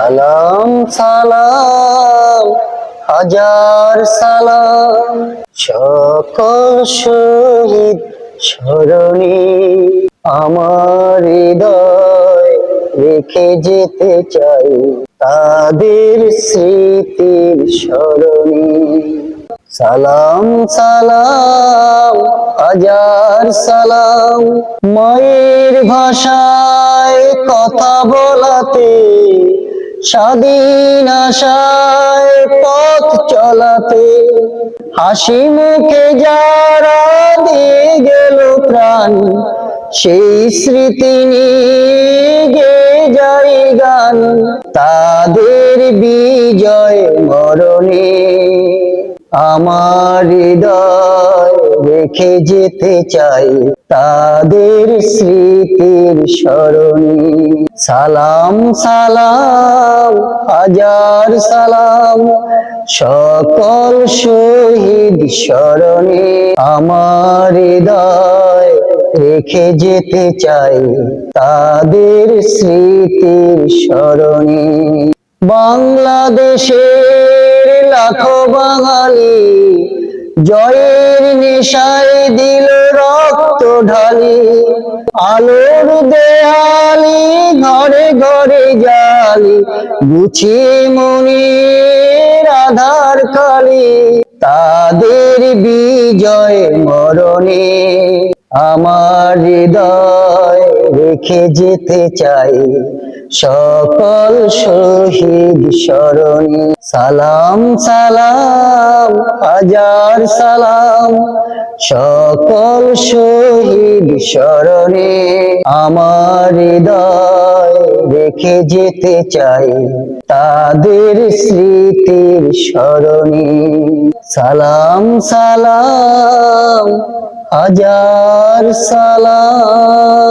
সালাম সালাম, হাজার সালাম। সকল শহীদ স্মরণে আমার হৃদয় রেখে যেতে চাই তাদের স্মৃতির স্মরণে। সালাম সালাম, হাজার সালাম। মায়ের ভাষায় কথা বলাতে স্বাধীন আশায় পথ চলাতে, হাসি মুখে যারা দিয়ে গেল প্রাণ, সেই স্মৃতি নিয়ে যাই গান। তাদের বিজয় মরণে আমার হৃদয় রেখে যেতে চাই তাদের স্মৃতির স্মরণে। সালাম সালাম, হাজার সালাম, সকল শহীদ স্মরণে আমার হৃদয় রেখে যেতে চাই তাদের স্মৃতির স্মরণে। বাংলাদেশের লাখো বাঙালি জয়ের নেশায় দিল রক্ত ঢালি। আলোর দেয়ালি ঘরে ঘরে জালি, গুছিয়ে মনের আধার কালি তাদের বিজয় মরণে আমার হৃদয় রেখে যেতে চাই। সকল শহীদ স্মরণে সালাম সালাম, হাজার সালাম। সকল শহীদ স্মরণে আমার হৃদয় রেখে যেতে চাই তাদের স্মৃতির স্মরণে। সালাম সালাম, হাজার সালাম।